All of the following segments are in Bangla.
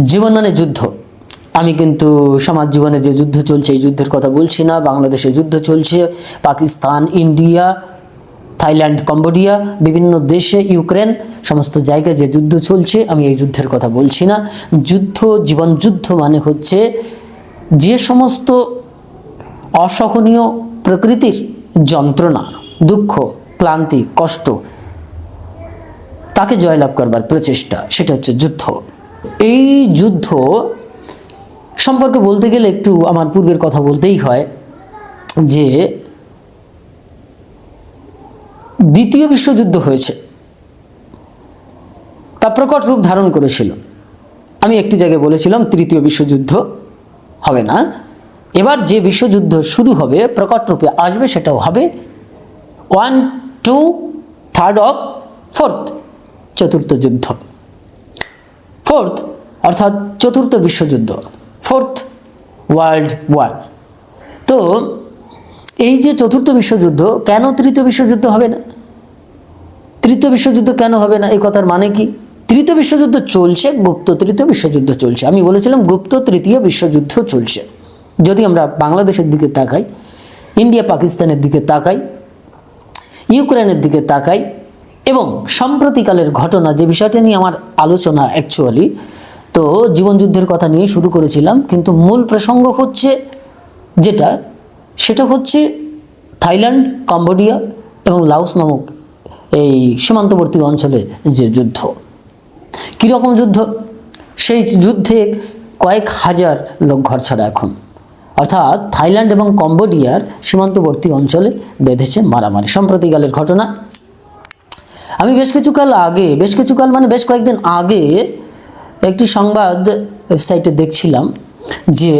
জীবন মানে যুদ্ধ। আমি কিন্তু সমাজ জীবনে যে যুদ্ধ চলছে, এই যুদ্ধের কথা বলছি না। বাংলাদেশে যুদ্ধ চলছে, পাকিস্তান, ইন্ডিয়া, থাইল্যান্ড, কম্বোডিয়া, বিভিন্ন দেশে, ইউক্রেন, সমস্ত জায়গায় যে যুদ্ধ চলছে, আমি এই যুদ্ধের কথা বলছি না। যুদ্ধ, জীবন যুদ্ধ মানে হচ্ছে যে সমস্ত অসহনীয় প্রকৃতির যন্ত্রণা, দুঃখ, ক্লান্তি, কষ্ট, তাকে জয়লাভ করবার প্রচেষ্টা, সেটা হচ্ছে যুদ্ধ। এই যুদ্ধ সম্পর্কে বলতে গেলে একটু আমার পূর্বের কথা বলতেই হয় যে দ্বিতীয় বিশ্বযুদ্ধ হয়েছে। তা প্রকট রূপ ধারণ করেছিল। আমি একটি জায়গায় বলেছিলাম তৃতীয় বিশ্বযুদ্ধ হবে না। এবার যে বিশ্বযুদ্ধ শুরু হবে, প্রকট রূপে আসবে সেটাও হবে one two third of fourth চতুর্থ যুদ্ধ। ফোর্থ, অর্থাৎ চতুর্থ বিশ্বযুদ্ধ, ফোর্থ ওয়ার্ল্ড ওয়ার। তো এই যে চতুর্থ বিশ্বযুদ্ধ, কেন তৃতীয় বিশ্বযুদ্ধ হবে না? তৃতীয় বিশ্বযুদ্ধ কেন হবে না? এই কথার মানে কি? তৃতীয় বিশ্বযুদ্ধ চলছে, গুপ্ত তৃতীয় বিশ্বযুদ্ধ চলছে। আমি বলেছিলাম গুপ্ত তৃতীয় বিশ্বযুদ্ধ চলছে। যদি আমরা বাংলাদেশের দিকে তাকাই, ইন্ডিয়া পাকিস্তানের দিকে তাকাই, ইউক্রেনের দিকে তাকাই এবং সাম্প্রতিকালের ঘটনা যে বিষয়টা নিয়ে আমার আলোচনা অ্যাকচুয়ালি তো জীবন যুদ্ধের কথা নিয়ে শুরু করেছিলাম, কিন্তু মূল প্রসঙ্গ হচ্ছে যেটা, সেটা হচ্ছে থাইল্যান্ড, কম্বোডিয়া এবং লাওস নামক এই সীমান্তবর্তী অঞ্চলে যে যুদ্ধ। কীরকম যুদ্ধ? সেই যুদ্ধে কয়েক হাজার লোক ঘর ছাড়া এখন। অর্থাৎ থাইল্যান্ড এবং কম্বোডিয়ার সীমান্তবর্তী অঞ্চলে বেঁধেছে মারামারি। সম্প্রতিকালের ঘটনা আমি বেশ কিছুকাল আগে, বেশ কিছুকাল মানে বেশ কয়েকদিন আগে একটি সংবাদ ওয়েবসাইটে দেখছিলাম যে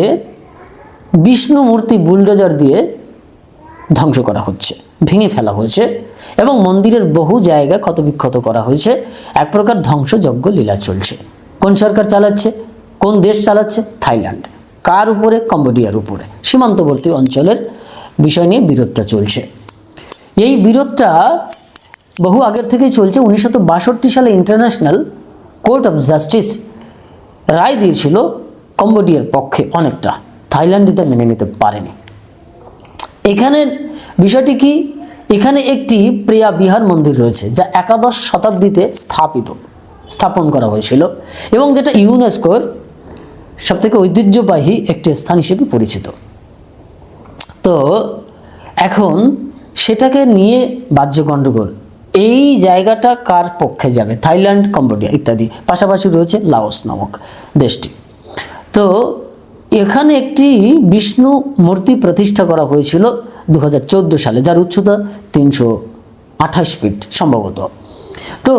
বিষ্ণু মূর্তি বুলডোজার দিয়ে ধ্বংস করা হচ্ছে, ভেঙে ফেলা হয়েছে এবং মন্দিরের বহু জায়গা ক্ষতবিক্ষত করা হয়েছে। এক প্রকার ধ্বংসযজ্ঞ লীলা চলছে। কোন সরকার চালাচ্ছে? কোন দেশ চালাচ্ছে? থাইল্যান্ড। কার উপরে? কম্বোডিয়ার উপরে। সীমান্তবর্তী অঞ্চলের বিষয় নিয়ে বিরোধটা চলছে। এই বিরোধটা বহু আগের থেকেই চলছে উনিশশো বাষট্টি সালে ইন্টারন্যাশনাল কোর্ট অফ জাস্টিস রায় দিয়েছিল কম্বোডিয়ার পক্ষে অনেকটা। থাইল্যান্ড এটা মেনে নিতে পারেনি। এখানে বিষয়টি কি? এখানে একটি প্রিয়া বিহার মন্দির রয়েছে, যা একাদশ শতাব্দীতে স্থাপিত, স্থাপন করা হয়েছিল এবং যেটা ইউনেস্কোর সবথেকে ঐতিহ্যবাহী একটি স্থান হিসেবে পরিচিত। তো এখন সেটাকে নিয়ে বাহ্য গণ্ডগোল এই জায়গাটা কার পক্ষে যাবে? থাইল্যান্ড, কম্বোডিয়া ইত্যাদি। পাশাপাশি রয়েছে লাওস নামক দেশটি। তো এখানে একটি বিষ্ণু মূর্তি প্রতিষ্ঠা করা হয়েছিল দু হাজার চোদ্দ সালে, যার উচ্চতা তিনশো আঠাশ ফিট সম্ভবত। তো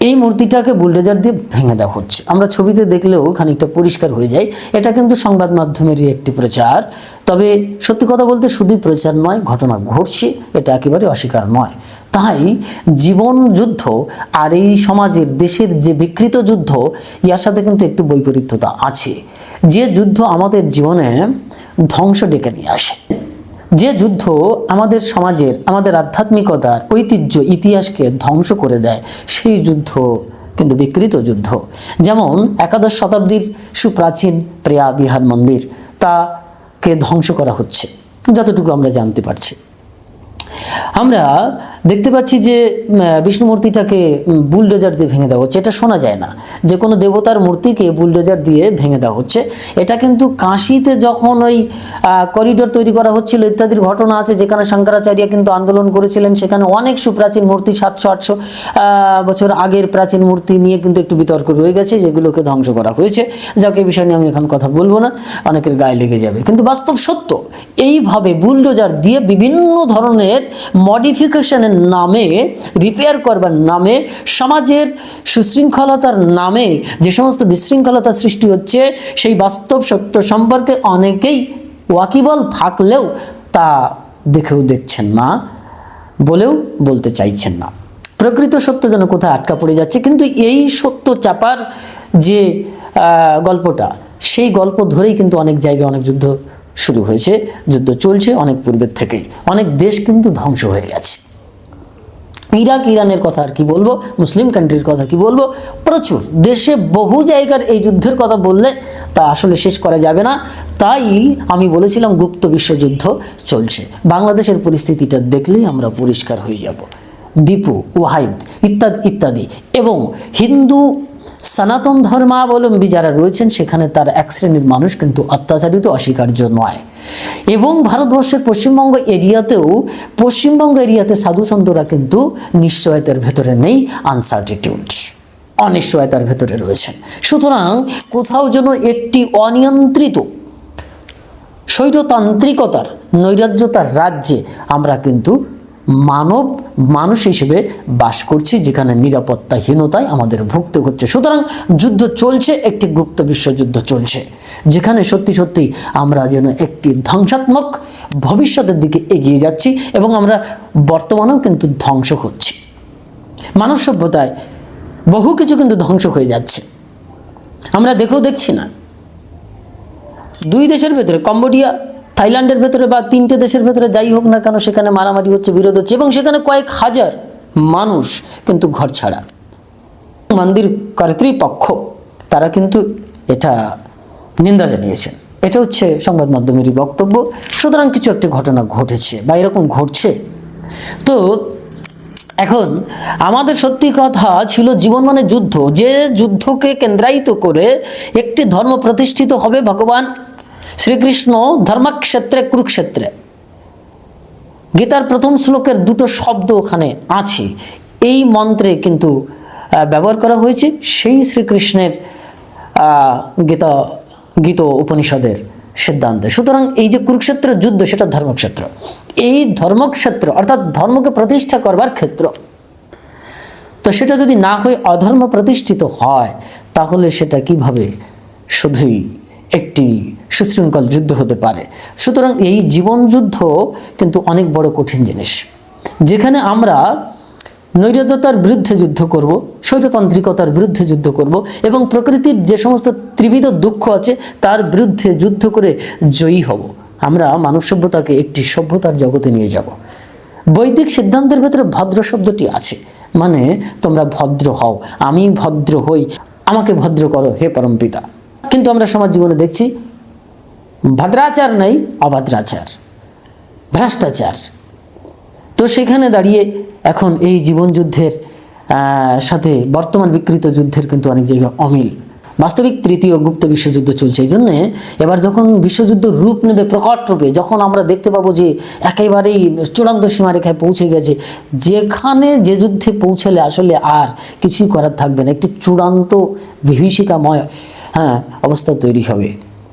এই মূর্তিটাকে বুলডোজার দিয়ে ভেঙে দেওয়া হচ্ছে। আমরা ছবিতে দেখলেও খানিকটা পরিষ্কার হয়ে যায়। এটা কিন্তু সংবাদ মাধ্যমেরই একটি প্রচার। তবে সত্যি কথা বলতে শুধুই প্রচার নয়, ঘটনা ঘটছে। এটা একেবারে অস্বীকার নয়। তাই জীবন যুদ্ধ আর এই সমাজের দেশের যে বিকৃত যুদ্ধ, ইয়ার সাথে কিন্তু একটু বৈপরীত্যতা আছে। যে যুদ্ধ আমাদের জীবনে ধ্বংস ডেকে নিয়ে আসে। যে যুদ্ধ আমাদের সমাজের, আমাদের আধ্যাত্মিকতার, ঐতিহ্য, ইতিহাসকে ধ্বংস করে দেয়, সেই যুদ্ধ কিন্তু বিকৃত যুদ্ধ। যেমন একাদশ শতাব্দীর সুপ্রাচীন প্রিয়া বিহার মন্দির, তাকে ধ্বংস করা হচ্ছে। যতটুকু আমরা জানতে পারছি। আমরা দেখতে পাচ্ছি যে বিষ্ণু মূর্তিটাকে বুলডোজার দিয়ে ভেঙে দেওয়া হচ্ছে। এটা শোনা যায় না যে কোনো দেবতার মূর্তিকে বুলডোজার দিয়ে ভেঙে দেওয়া হচ্ছে। এটা কিন্তু কাশিতে যখন ওই করিডোর তৈরি করা হচ্ছিল, ইত্যাদির ঘটনা আছে, যেখানে শঙ্করাচার্য কিন্তু আন্দোলন করেছিলেন, সেখানে অনেক সুপ্রাচীন মূর্তি, সাতশো, আটশো বছর আগের প্রাচীন মূর্তি নিয়ে কিন্তু একটু বিতর্ক রয়ে গেছে, যেগুলোকে ধ্বংস করা হয়েছে। যাকে এই বিষয় নিয়ে আমি এখন কথা বলব না, অনেকের গায়ে লেগে যাবে। কিন্তু বাস্তব সত্য, এইভাবে বুলডোজার দিয়ে বিভিন্ন ধরনের মডিফিকেশনের নামে রিপেয়ার করবার নামে, সমাজের সুশৃঙ্খলতার নামে যে সমস্ত বিশৃঙ্খলতা সৃষ্টি হচ্ছে, সেই বাস্তব সত্য সম্পর্কে অনেকেই ওয়াকিবল থাকলেও তা দেখেও দেখছেন না, বলেও বলতে চাইছেন না। প্রকৃত সত্য যেন কোথায় আটকা পড়ে যাচ্ছে, কিন্তু এই সত্য চাপার যে গল্পটা, সেই গল্প ধরেই কিন্তু অনেক জায়গায় অনেক যুদ্ধ শুরু হয়েছে, যুদ্ধ চলছে অনেক পূর্বের থেকেই, অনেক দেশ কিন্তু ধ্বংস হয়ে গেছে। ইরাক ইরানের কথা আর কি বলব, মুসলিম কান্ট্রির কথা কি বলব? প্রচুর। দেশে বহু জায়গার এই যুদ্ধের কথা বললে তা আসলে শেষ করা যাবে না। তাই আমি বলেছিলাম গুপ্ত বিশ্বযুদ্ধ চলছে। বাংলাদেশের পরিস্থিতিটা দেখলেই আমরা পরিষ্কার হয়ে যাব। দীপু ওয়াহিদ ইত্যাদি ইত্যাদি। এবং হিন্দু সনাতন ধর্মাবলম্বী যারা রয়েছেন, সেখানে তার এক শ্রেণির মানুষ কিন্তু অত্যাচারিত, অস্বীকার্য নয়। এবং ভারতবর্ষের পশ্চিমবঙ্গ এরিয়াতেও, পশ্চিমবঙ্গ এরিয়াতে সাধু সন্তরা কিন্তু নিশ্চয়তার ভেতরে নেই আনসার্টিটিউড অনিশ্চয়তার ভেতরে রয়েছেন। সুতরাং কোথাও যেন একটি অনিয়ন্ত্রিত স্বৈরতান্ত্রিকতার নৈরাজ্যতার রাজ্যে আমরা কিন্তু মানব মানুষ হিসেবে বাস করছি, যেখানে নিরাপত্তাহীনতায় আমাদের ভুগতে হচ্ছে। সুতরাং যুদ্ধ চলছে, একটি গুপ্ত বিশ্বযুদ্ধ চলছে, যেখানে সত্যি সত্যি আমরা যেন একটি ধ্বংসাত্মক ভবিষ্যতের দিকে এগিয়ে যাচ্ছি এবং আমরা বর্তমানেও কিন্তু ধ্বংস হচ্ছি মানব সভ্যতায় বহু কিছু কিন্তু ধ্বংস হয়ে যাচ্ছে। আমরা দেখেও দেখছি না। দুই দেশের ভেতরে, কম্বোডিয়া থাইল্যান্ডের ভেতরে বা তিনটে দেশের ভেতরে যাই হোক না কেন, সেখানে মারামারি হচ্ছে, বিরোধ হচ্ছে এবং সেখানে কয়েক হাজার মানুষ কিন্তু ঘর ছাড়া। মন্দির কর্তৃপক্ষ, তারা কিন্তু এটা নিন্দা জানিয়েছেন। এটা হচ্ছে সংবাদ মাধ্যমেরই বক্তব্য। সুতরাং কিছু একটি ঘটনা ঘটেছে বা এরকম ঘটছে। তো এখন আমাদের সত্যি কথা ছিল জীবন মানে যুদ্ধ। যে যুদ্ধকে কেন্দ্রায়িত করে একটি ধর্ম প্রতিষ্ঠিত হবে ভগবান শ্রীকৃষ্ণ ধর্মক্ষেত্রে, কুরুক্ষেত্রে। গীতার প্রথম শ্লোকের দুটো শব্দ ওখানে আছে। এই মন্ত্রে কিন্তু ব্যবহার করা হয়েছে সেই শ্রীকৃষ্ণের গীতা, গীত উপনিষদের সিদ্ধান্তে। সুতরাং এই যে কুরুক্ষেত্রের যুদ্ধ, সেটা ধর্মক্ষেত্র। এই ধর্মক্ষেত্র, অর্থাৎ ধর্মকে প্রতিষ্ঠা করবার ক্ষেত্র, তো সেটা যদি না হয়ে অধর্ম প্রতিষ্ঠিত হয়, তাহলে সেটা কীভাবে শুধুই একটি সুশৃঙ্খল যুদ্ধ হতে পারে। সুতরাং এই জীবন যুদ্ধ কিন্তু অনেক বড় কঠিন জিনিস। যেখানে আমরা নৈরাজ্যতার বিরুদ্ধে যুদ্ধ করব, স্বৈরতান্ত্রিকতার বিরুদ্ধে যুদ্ধ করব এবং প্রকৃতির যে সমস্ত ত্রিবিধ দুঃখ আছে, তার বিরুদ্ধে যুদ্ধ করে জয়ী হব। আমরা মানব সভ্যতাকে একটি সভ্যতার জগতে নিয়ে যাব। বৈদিক সিদ্ধান্তের ভেতরে ভদ্র শব্দটি আছে মানে তোমরা ভদ্র হও, আমি ভদ্র হই, আমাকে ভদ্র করো, হে পরমপিতা। কিন্তু আমরা সমাজ জীবনে দেখছি ভদ্রাচার নাই, অভদ্রাচার, ভ্রষ্টাচার। তো সেখানে দাঁড়িয়ে এখন এই জীবন যুদ্ধের সাথে বর্তমান বিকৃত যুদ্ধের কিন্তু অনেক জায়গায় অমিল। বাস্তবিক তৃতীয় গুপ্ত বিশ্বযুদ্ধ চলছে এই জন্যে এবার যখন বিশ্বযুদ্ধ রূপ নেবে, প্রকট রূপে, যখন আমরা দেখতে পাবো যে একেবারেই চূড়ান্ত সীমারেখায় পৌঁছে গেছে, যেখানে যে যুদ্ধে পৌঁছালে আসলে আর কিছুই করার থাকবে না। একটি চূড়ান্ত বিভীষিকাময় হ্যাঁ অবস্থা তৈরি হবে।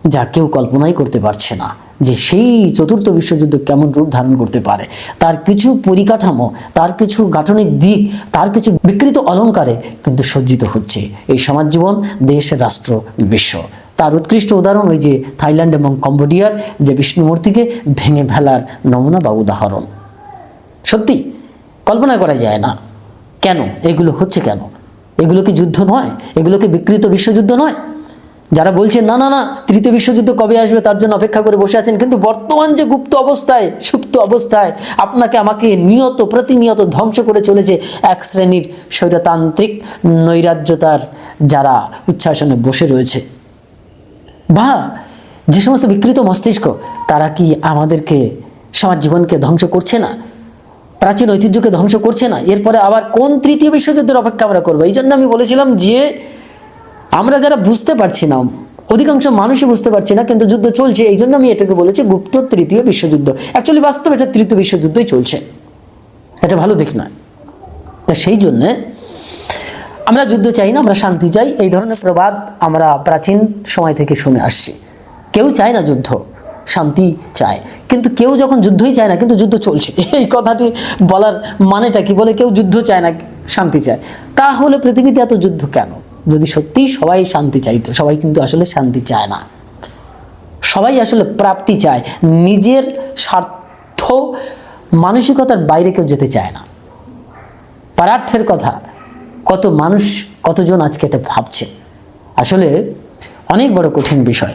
যা কেউ কল্পনাই করতে পারছে না যে সেই চতুর্থ বিশ্বযুদ্ধ কেমন রূপ ধারণ করতে পারে। তার কিছু পরিকাঠামো, তার কিছু গাঠনিক দিক, তার কিছু বিকৃত অলঙ্কারে কিন্তু সজ্জিত হচ্ছে এই সমাজ জীবন দেশ, রাষ্ট্র, বিশ্ব। তার উৎকৃষ্ট উদাহরণ ওই যে থাইল্যান্ড এবং কম্বোডিয়ার যে বিষ্ণুমূর্তিকে ভেঙে ফেলার নমুনা বা উদাহরণ। সত্যি, কল্পনা করা যায় না। কেন? এগুলো হচ্ছে কেন? এগুলো কি যুদ্ধ নয়? এগুলো কি বিকৃত বিশ্বযুদ্ধ নয়? যারা বলছেন না না না, তৃতীয় বিশ্বযুদ্ধ কবে আসবে তার জন্য অপেক্ষা করে বসে আছেন। কিন্তু বর্তমান যে গুপ্ত অবস্থায়, সুপ্ত অবস্থায়, আপনাকে আমাকে নিয়ত, প্রতিনিয়ত ধ্বংস করে চলেছে এক শ্রেণির স্বৈরতান্ত্রিক নৈরাজ্যতার যারা উচ্ছ্বাসনে বসে রয়েছে। বা, যে সমস্ত বিকৃত মস্তিষ্ক, তারা কি আমাদেরকে, সমাজ জীবনকে ধ্বংস করছে না? প্রাচীন ঐতিহ্যকে ধ্বংস করছে না? এরপরে আবার কোন তৃতীয় বিশ্বযুদ্ধের অপেক্ষা আমরা করব? এই জন্য আমি বলেছিলাম যে আমরা যারা বুঝতে পারছি না, অধিকাংশ মানুষই বুঝতে পারছি না, কিন্তু যুদ্ধ চলছে, এই জন্য আমি এটাকে বলেছি গুপ্ত তৃতীয় বিশ্বযুদ্ধ। অ্যাকচুয়ালি বাস্তব এটা তৃতীয় বিশ্বযুদ্ধই চলছে। এটা ভালো দিক নয়। তা সেই জন্যে আমরা যুদ্ধ চাই না, আমরা শান্তি চাই, এই ধরনের প্রবাদ আমরা প্রাচীন সময় থেকে শুনে আসছি। কেউ চায় না যুদ্ধ, শান্তি চায়। কিন্তু কেউ যখন যুদ্ধই চায় না, কিন্তু যুদ্ধ চলছে। এই কথাটি বলার মানেটা কি বলে? কেউ যুদ্ধ চায় না, শান্তি চায়। তাহলে পৃথিবীতে এত যুদ্ধ কেন? যদি সত্যিই সবাই শান্তি চাইতো সবাই কিন্তু আসলে শান্তি চায় না। সবাই আসলে প্রাপ্তি চায়। নিজের স্বার্থ, মানসিকতার বাইরে কেউ যেতে চায় না। পারার্থের কথা, কত মানুষ, কতজন আজকে এটা ভাবছে। আসলে অনেক বড় কঠিন বিষয়।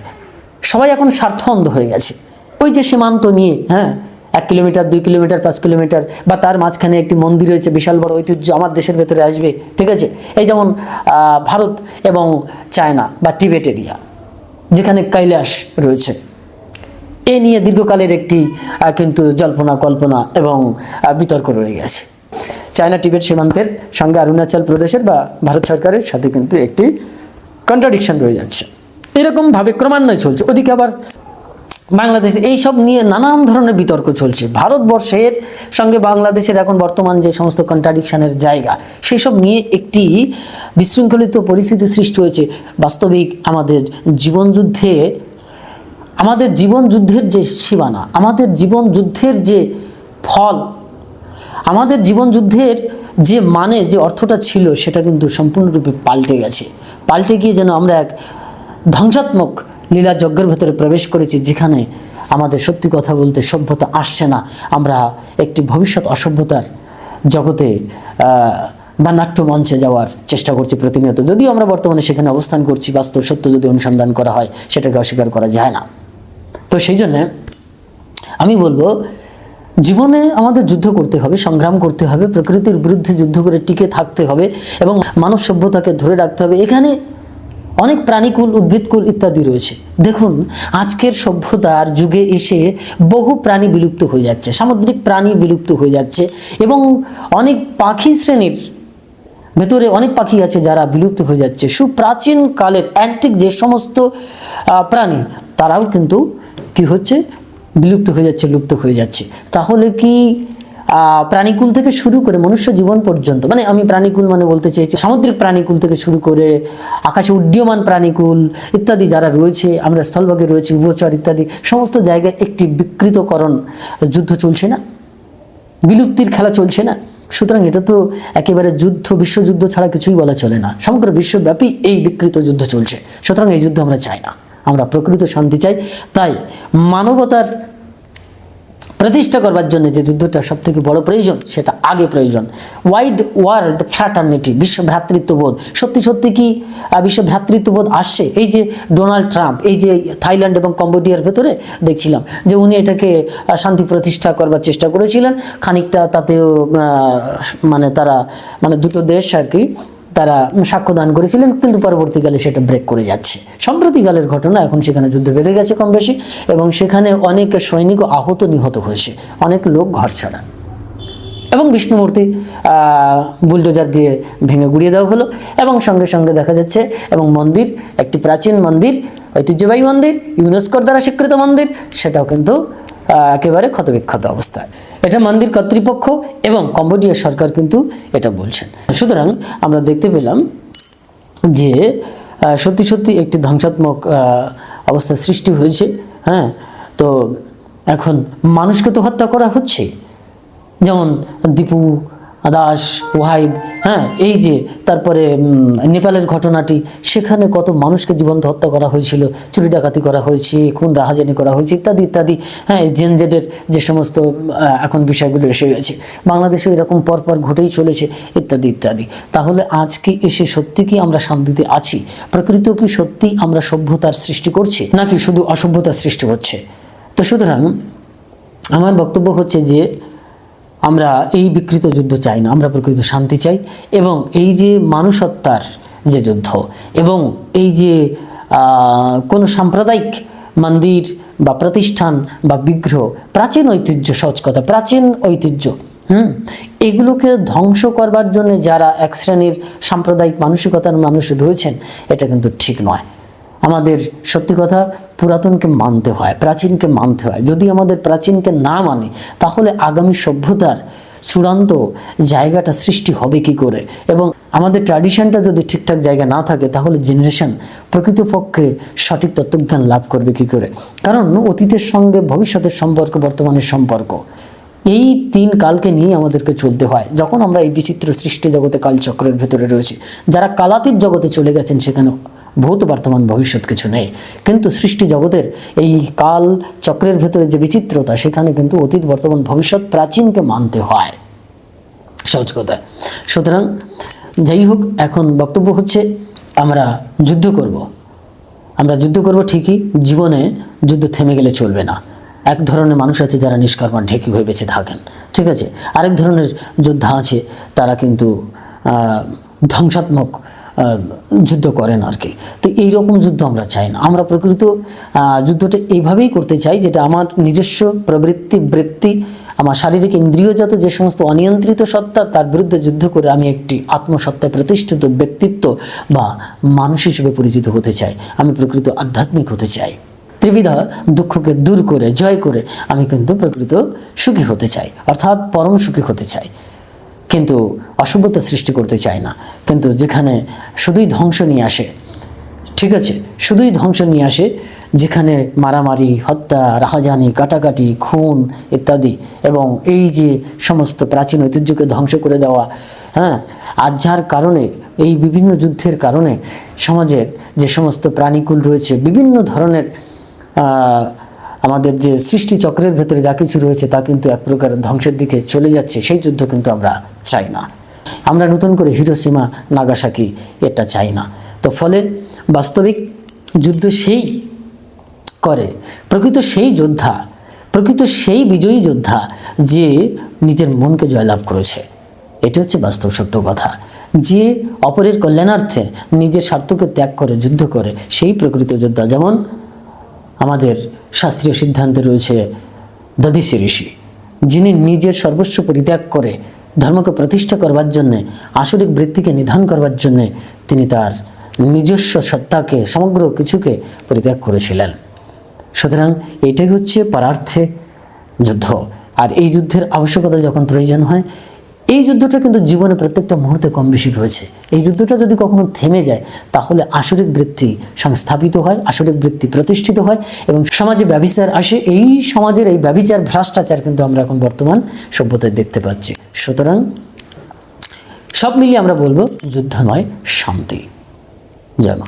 সবাই এখন স্বার্থ অন্ধ হয়ে গেছে। ওই যে সীমান্ত নিয়ে হ্যাঁ এক কিলোমিটার, দুই কিলোমিটার, পাঁচ কিলোমিটার, বা তার মাঝখানে একটি মন্দির রয়েছে, বিশাল বড় ঐতিহ্য আমার দেশের ভেতরে আসবে, ঠিক আছে? এই যেমন ভারত এবং চায়না বা টিবেট এরিয়া যেখানে কৈলাস রয়েছে। এ নিয়ে দীর্ঘকালের একটি কিন্তু জল্পনা, কল্পনা এবং বিতর্ক রয়ে গেছে। চায়না, টিবেট সীমান্তের সঙ্গে অরুণাচল প্রদেশের বা ভারত সরকারের সাথে কিন্তু একটি কন্ট্রাডিকশন রয়ে যাচ্ছে। এরকমভাবে ক্রমান্বয়ে চলছে। ওদিকে আবার বাংলাদেশ, এইসব নিয়ে নানান ধরনের বিতর্ক চলছে। ভারতবর্ষের সঙ্গে বাংলাদেশের এখন বর্তমান যে সমস্ত কন্ট্রাডিকশনের জায়গা, সেসব নিয়ে একটি বিশৃঙ্খলিত পরিস্থিতি সৃষ্টি হয়েছে। বাস্তবিক আমাদের জীবনযুদ্ধে আমাদের জীবন যুদ্ধের যে সীমানা, আমাদের জীবন যুদ্ধের যে ফল, আমাদের জীবন যুদ্ধের যে মানে যে অর্থটা ছিল, সেটা কিন্তু সম্পূর্ণরূপে পাল্টে গেছে। পাল্টে গিয়ে যেন আমরা এক ধ্বংসাত্মক লীলা যজ্ঞের ভেতরে প্রবেশ করেছি, যেখানে আমাদের সত্যি কথা বলতে সভ্যতা আসছে না। আমরা একটি ভবিষ্যৎ অসভ্যতার জগতে বা নাট্যমঞ্চে যাওয়ার চেষ্টা করছি প্রতিনিয়ত। যদিও আমরা বর্তমানে সেখানে অবস্থান করছি, বাস্তব সত্য যদি অনুসন্ধান করা হয়, সেটাকে অস্বীকার করা যায় না। তো সেই জন্যে আমি বলব, জীবনে আমাদের যুদ্ধ করতে হবে, সংগ্রাম করতে হবে, প্রকৃতির বিরুদ্ধে যুদ্ধ করে টিকে থাকতে হবে এবং মানব সভ্যতাকে ধরে রাখতে হবে। এখানে অনেক প্রাণীকুল, উদ্ভিদকুল ইত্যাদি রয়েছে। দেখুন, আজকের সভ্যতার যুগে এসে বহু প্রাণী বিলুপ্ত হয়ে যাচ্ছে, সামুদ্রিক প্রাণী বিলুপ্ত হয়ে যাচ্ছে এবং অনেক পাখি শ্রেণির ভেতরে অনেক পাখি আছে যারা বিলুপ্ত হয়ে যাচ্ছে। সুপ্রাচীন কালের অ্যান্টিক যে সমস্ত প্রাণী, তারাও কিন্তু কি হচ্ছে? বিলুপ্ত হয়ে যাচ্ছে, লুপ্ত হয়ে যাচ্ছে। তাহলে কি প্রাণীকুল থেকে শুরু করে মনুষ্য জীবন পর্যন্ত মানে আমি প্রাণীকুল মানে বলতে চাইছি সামুদ্রিক প্রাণীকুল থেকে শুরু করে আকাশে উড্ডীয়মান প্রাণীকুল ইত্যাদি যারা রয়েছে, আমরা স্থলভাগে রয়েছে উভচর ইত্যাদি, সমস্ত জায়গায় একটি বিকৃতকরণ যুদ্ধ চলছে না? বিলুপ্তির খেলা চলছে না? সুতরাং এটা তো একেবারে যুদ্ধ, বিশ্বযুদ্ধ ছাড়া কিছুই বলা চলে না। সমগ্র বিশ্বব্যাপী এই বিকৃত যুদ্ধ চলছে। সুতরাং এই যুদ্ধ আমরা চাই না। আমরা প্রকৃত শান্তি চাই। তাই মানবতার প্রতিষ্ঠা করবার জন্য যে যুদ্ধটা সব থেকে বড় প্রয়োজন, সেটা আগে প্রয়োজন। ওয়াইড ওয়ার্ল্ড ফ্র্যাটার্নিটি বিশ্ব ভ্রাতৃত্ববোধ সত্যি সত্যি কি বিশ্ব ভ্রাতৃত্ববোধ আসছে? এই যে ডোনাল্ড ট্রাম্প এই যে থাইল্যান্ড এবং কম্বোডিয়ার ভেতরে দেখছিলাম যে উনি এটাকে শান্তি প্রতিষ্ঠা করবার চেষ্টা করেছিলেন। খানিকটা তাতেও মানে তারা মানে দুটো দেশ আর কি তারা সাক্ষ্যদান করেছিলেন, কিন্তু পরবর্তীকালে সেটা ব্রেক করে যাচ্ছে। সম্প্রতিকালের ঘটনা এখন সেখানে যুদ্ধ বেঁধে গেছে কম বেশি, এবং সেখানে অনেক সৈনিক আহত নিহত হয়েছে। অনেক লোক ঘর ছাড়া। এবং বিষ্ণুমূর্তি বুলডোজার দিয়ে ভেঙে গুড়িয়ে দেওয়া হলো, এবং সঙ্গে সঙ্গে দেখা যাচ্ছে, এবং মন্দির, একটি প্রাচীন মন্দির, ঐতিহ্যবাহী মন্দির, ইউনেস্কোর দ্বারা স্বীকৃত মন্দির, সেটাও কিন্তু একেবারে ক্ষতবিক্ষত অবস্থায়। এটা মন্দির কর্তৃপক্ষ এবং কম্বোডিয়া সরকার কিন্তু এটা বলছেন। সুতরাং আমরা দেখতে পেলাম যে সত্যি সত্যি একটি ধ্বংসাত্মক অবস্থা সৃষ্টি হয়েছে হ্যাঁ? তো এখন মানুষকে তো হত্যা করা হচ্ছে। যেমন দীপু দাস ওয়াহিদ হ্যাঁ এই যে তারপরে নেপালের ঘটনাটি, সেখানে কত মানুষকে জীবন্ত হত্যা করা হয়েছিল, চুরি ডাকাতি করা হয়েছে, খুন, রাহাজানি করা হয়েছে, ইত্যাদি ইত্যাদি হ্যাঁ জেনজেডের যে সমস্ত এখন বিষয়গুলো এসে গেছে। বাংলাদেশে এরকম পরপর ঘটেই চলেছে, ইত্যাদি ইত্যাদি। তাহলে আজকে এসে সত্যি কি আমরা শান্তিতে আছি? প্রকৃত কি সত্যি আমরা সভ্যতার সৃষ্টি করছি, নাকি শুধু অসভ্যতার সৃষ্টি হচ্ছে? তো সুতরাং, আমার বক্তব্য হচ্ছে যে আমরা এই বিকৃত যুদ্ধ চাই না, আমরা প্রকৃত শান্তি চাই। এবং এই যে মানুষত্বার যে যুদ্ধ, এবং এই যে কোনো সাম্প্রদায়িক মন্দির বা প্রতিষ্ঠান বা বিগ্রহ, প্রাচীন ঐতিহ্য, সহজ কথা, প্রাচীন ঐতিহ্য, হুম, এগুলোকে ধ্বংস করবার জন্য যারা এক শ্রেণির সাম্প্রদায়িক মানসিকতার মানুষ রয়েছেন, এটা কিন্তু ঠিক নয়। আমাদের সত্যি কথা পুরাতনকে মানতে হয়, প্রাচীনকে মানতে হয়। যদি আমাদের প্রাচীনকে না মানে তাহলে আগামী সভ্যতার চূড়ান্ত জায়গাটা সৃষ্টি হবে কি করে? এবং আমাদের ট্র্যাডিশনটা যদি ঠিকঠাক জায়গা না থাকে, তাহলে জেনারেশন প্রকৃতপক্ষে সঠিক তত্ত্বজ্ঞান লাভ করবে কি করে? কারণ অতীতের সঙ্গে ভবিষ্যতের সম্পর্ক, বর্তমানের সম্পর্ক, এই তিন কালকে নিয়ে আমাদেরকে চলতে হয়। যখন আমরা এই বিচিত্র সৃষ্টি জগতে কালচক্রের ভেতরে রয়েছি, যারা কালাতীত জগতে চলে গেছেন সেখানে ভূত বর্তমান ভবিষ্যৎ কিছু নেই। কিন্তু সৃষ্টি জগতের এই কাল চক্রের ভেতরে যে বিচিত্রতা, সেখানে কিন্তু অতীত বর্তমান ভবিষ্যৎ প্রাচীনকে মানতে হয়। সহজ কথা। সুতরাং যাই হোক, এখন বক্তব্য হচ্ছে, আমরা যুদ্ধ করব। আমরা যুদ্ধ করব ঠিকই, জীবনে যুদ্ধ থেমে গেলে চলবে না। এক ধরনের মানুষ আছে যারা নিষ্কর্মা ঢেকি হয়ে বেঁচে থাকেন। ঠিক আছে? আরেক ধরনের যোদ্ধা আছে, তারা কিন্তু ধ্বংসাত্মক যুদ্ধ করেন আর কি। তো এইরকম যুদ্ধ আমরা চাই না। আমরা প্রকৃত যুদ্ধটা এইভাবেই করতে চাই যেটা আমার নিজস্ব প্রবৃত্তি, বৃত্তি, আমার শারীরিক ইন্দ্রিয়জাত যে সমস্ত অনিয়ন্ত্রিত সত্তা, তার বিরুদ্ধে যুদ্ধ করে আমি একটি আত্মসত্তায় প্রতিষ্ঠিত ব্যক্তিত্ব বা মানুষ হিসেবে পরিচিত হতে চাই। আমি প্রকৃত আধ্যাত্মিক হতে চাই। ত্রিবিধা দুঃখকে দূর করে, জয় করে আমি কিন্তু প্রকৃত সুখী হতে চাই। অর্থাৎ পরম সুখী হতে চাই। কিন্তু অসভ্যতা সৃষ্টি করতে চায় না। কিন্তু যেখানে শুধুই ধ্বংস নিয়ে আসে, ঠিক আছে? শুধুই ধ্বংস নিয়ে আসে, যেখানে মারামারি, হত্যা, রাহাজানি, কাটাকাটি, খুন ইত্যাদি এবং এই যে সমস্ত প্রাচীন ঐতিহ্যকে ধ্বংস করে দেওয়া হ্যাঁ? আজ যার কারণে, এই বিভিন্ন যুদ্ধের কারণে সমাজের যে সমস্ত প্রাণীকুল রয়েছে, বিভিন্ন ধরনের আমাদের যে সৃষ্টি চক্রের ভেতরে যা কিছু রয়েছে তা কিন্তু এক প্রকার ধ্বংসের দিকে চলে যাচ্ছে। সেই যুদ্ধ কিন্তু আমরা চাই না। আমরা নতুন করে হিরোসীমা, নাগাসাকি এটা চাই না। তো ফলে বাস্তবিক যুদ্ধ সেই করে। প্রকৃত সেই যোদ্ধা, প্রকৃত সেই বিজয়ী যোদ্ধা যে নিজের মনকে জয়লাভ করেছে। এটা হচ্ছে বাস্তব সত্য কথা। যে অপরের কল্যাণার্থে নিজের স্বার্থকে ত্যাগ করে, যুদ্ধ করে, সেই প্রকৃত যোদ্ধা। যেমন আমাদের শাস্ত্রীয় সিদ্ধান্তে রয়েছে দধিসি ঋষি, যিনি নিজের সর্বস্ব পরিত্যাগ করে ধর্মকে প্রতিষ্ঠা করবার জন্যে, আসরিক বৃত্তিকে নিধন করবার জন্যে তিনি তার নিজস্ব সত্তাকে, সমগ্র কিছুকে পরিত্যাগ করেছিলেন। সুতরাং এটাই হচ্ছে পরার্থে যুদ্ধ। আর এই যুদ্ধের আবশ্যকতা যখন প্রয়োজন হয় এই যুদ্ধটা কিন্তু জীবনে প্রত্যেকটা মুহূর্তে কম বেশি রয়েছে। এই যুদ্ধটা যদি কখনো থেমে যায়, তাহলে আসরিক বৃত্তি সংস্থাপিত হয়, আসরিক বৃত্তি প্রতিষ্ঠিত হয় এবং সমাজে ব্যবিচার আসে। এই সমাজের এই ব্যবিচার ভ্রষ্টাচার কিন্তু আমরা এখন বর্তমান সভ্যতায় দেখতে পাচ্ছি। সুতরাং সব মিলিয়ে আমরা বলব, যুদ্ধ নয়, শান্তি। জানো